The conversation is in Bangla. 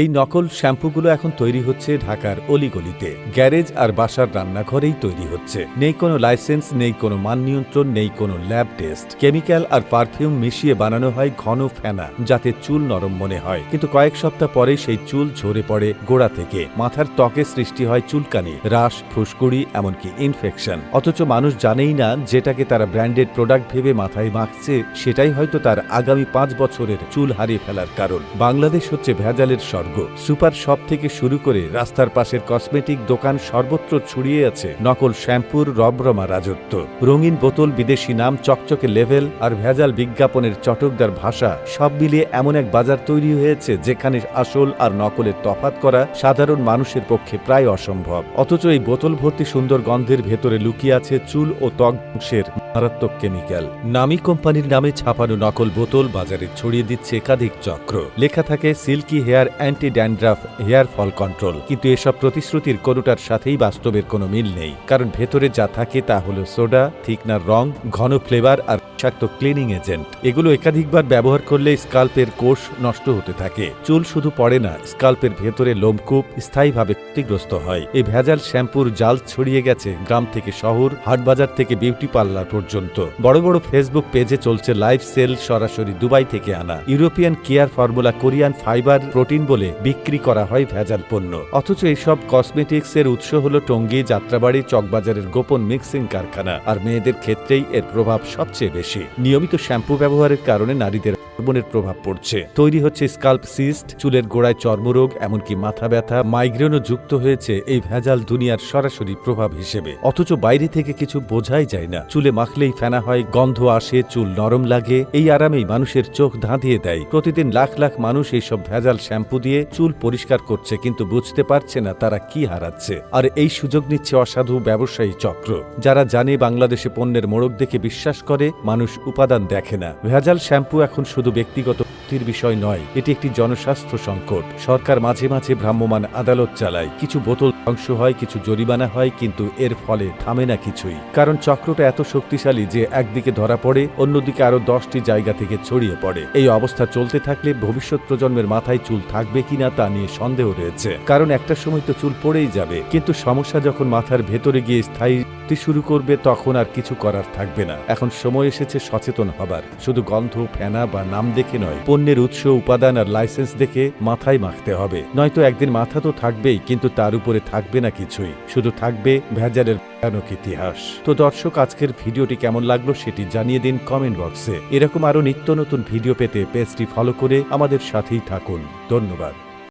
এই নকল শ্যাম্পুগুলো এখন তৈরি হচ্ছে ঢাকার অলিগলিতে। গ্যারেজ আর বাসার রান্নাঘরেই তৈরি হচ্ছে। নেই কোনো লাইসেন্স, নেই কোনো মান নিয়ন্ত্রণ, নেই কোনো ল্যাব টেস্ট। কেমিক্যাল আর পারফিউম মিশিয়ে বানানো হয় ঘন ফেনা, যাতে চুল নরম মনে হয়। কিন্তু কয়েক সপ্তাহ পরে সেই চুল ঝরে পড়ে গোড়া থেকে। মাথার ত্বকে সৃষ্টি হয় চুলকানি, রাশ, ফুসকুড়ি, এমনকি ইনফেকশন অথচ মানুষ জানেই না যেটাকে তারা ব্র্যান্ডেড প্রোডাক্ট ভেবে মাথায় মাখছে, সেটাই হয়তো তার আগামী পাঁচ বছরের চুল হারিয়ে ফেলার কারণ। বাংলাদেশ হচ্ছে ভেজালের স্বর্গ। সুপার শপ থেকে শুরু করে রাস্তার পাশের কসমেটিক দোকান সর্বত্র ছড়িয়ে আছে নকল শ্যাম্পুর রবরমা রাজত্ব। রঙিন বোতল, বিদেশি নাম, চকচকে লেভেল আর ভেজাল বিজ্ঞাপনের চটকদার ভাষা সব মিলিয়ে এমন এক বাজার তৈরি হয়েছে যেখানে আসল আর নকলের তফাত করা সাধারণ মানুষের পক্ষে প্রায় অসম্ভব। অথচ এই বোতল ভর্তি সুন্দর গন্ধের ভেতরে লুকিয়ে আছে চুল ও ত্বক ধ্বংসের মারাত্মক কেমিক্যাল। নামি কোম্পানির নামে ছাপানো নকল বোতল বাজারে ছড়িয়ে দিচ্ছে একাধিক চক্র। লেখা থাকে, silky hair anti dandruff hair fall control. কিন্তু এসব প্রতিশ্রুতির কোনোটার সাথেই বাস্তবের কোনো মিল নেই। কারণ ভেতরে যা থাকে তা হলো সোডা, থিকনার রং, ঘন ফ্লেভার আর বিষাক্ত ক্লিনিং এজেন্ট। এগুলো একাধিকবার ব্যবহার করলে স্কাল্পের কোষ নষ্ট হতে থাকে। চুল শুধু পড়ে না, স্কাল্পের ভেতরে লোমকূপ স্থায়ীভাবে ক্ষতিগ্রস্ত হয়। এই ভেজাল শ্যাম্পুর জাল ছড়িয়ে গেছে গ্রাম থেকে শহর, হাটবাজার থেকে বিউটি পার্লার পর্যন্ত। বড় বড় ফেসবুক পেজে চলছে লাইভ সেল সরাসরি দুবাই থেকে আনা। European care formula Korean fibre protein বলে বিক্রি করা হয় ভেজাল পণ্য। অথচ এইসব কসমেটিক্সের উৎস হল টঙ্গী, যাত্রাবাড়ি, চকবাজারের গোপন মিক্সিং কারখানা। আর মেয়েদের ক্ষেত্রেই এর প্রভাব সবচেয়ে বেশি। নিয়মিত শ্যাম্পু ব্যবহারের কারণে নারীদের হরমোনের প্রভাব পড়ছে। তৈরি হচ্ছে স্কাল্প সিস্ট, চুলের গোড়ায় চর্মরোগ, এমনকি মাথা ব্যথা। মাইগ্রেনও যুক্ত হয়েছে এই ভেজাল দুনিয়ার সরাসরি প্রভাব হিসেবে। অথচ বাইরে থেকে কিছু বোঝাই যায় না। চুলে মাখলেই ফেনা হয়, গন্ধ আসে, চুল নরম লাগে। এই আরামেই মানুষের চোখ ধাঁধিয়ে দেয়। প্রতিদিন লাখ লাখ মানুষ এইসব ভেজাল শ্যাম্পু দিয়ে চুল পরিষ্কার করছে, কিন্তু বুঝতে পারছে না তারা কি হারাচ্ছে। আর এই সুযোগ নিচ্ছে অসাধু ব্যবসায়ী চক্র। যারা জানে বাংলাদেশে পণ্যের মোড়ক দেখে বিশ্বাস করে, মানুষ উপাদান দেখে না। ভেজাল শ্যাম্পু এখন শুধু ব্যক্তিগত বিষয় নয়। এটি একটি জনস্বাস্থ্য সংকট। সরকার মাঝে মাঝে ভ্রাম্যমাণ আদালত চালায়। কিছু বোতল ধ্বংস হয়, কিছু জরিমানা হয়, কিন্তু এর ফলে থামে না কিছুই। কারণ চক্রটা এত শক্তিশালী যে একদিকে ধরা পড়ে, অন্যদিকে আরও দশটি জায়গা থেকে ছড়িয়ে পড়ে। এই অবস্থা চলতে থাকলে ভবিষ্যৎ প্রজন্মের মাথায় চুল থাকবে কিনা তা নিয়ে সন্দেহ রয়েছে। কারণ একটা সময় তো চুল পড়েই যাবে। কিন্তু সমস্যা যখন মাথার ভেতরে গিয়ে স্থায়ী হতে শুরু করবে তখন আর কিছু করার থাকবে না। এখন সময় এসেছে সচেতন হবার। শুধু গন্ধ, ফেনা বা নাম দেখে নয়, পণ্যের উৎস, উপাদান আর লাইসেন্স দেখে মাথায় মাখতে হবে। নয়তো একদিন মাথা তো থাকবেই, কিন্তু তার উপরে থাকবে না কিছুই। শুধু থাকবে ভেজালের ভয়ানক ইতিহাস। তো দর্শক, আজকের ভিডিওটি কেমন লাগল সেটি জানিয়ে দিন কমেন্ট বক্সে। এরকম আরও নিত্য নতুন ভিডিও পেতে পেজটি ফলো করে আমাদের সাথেই থাকুন। ধন্যবাদ।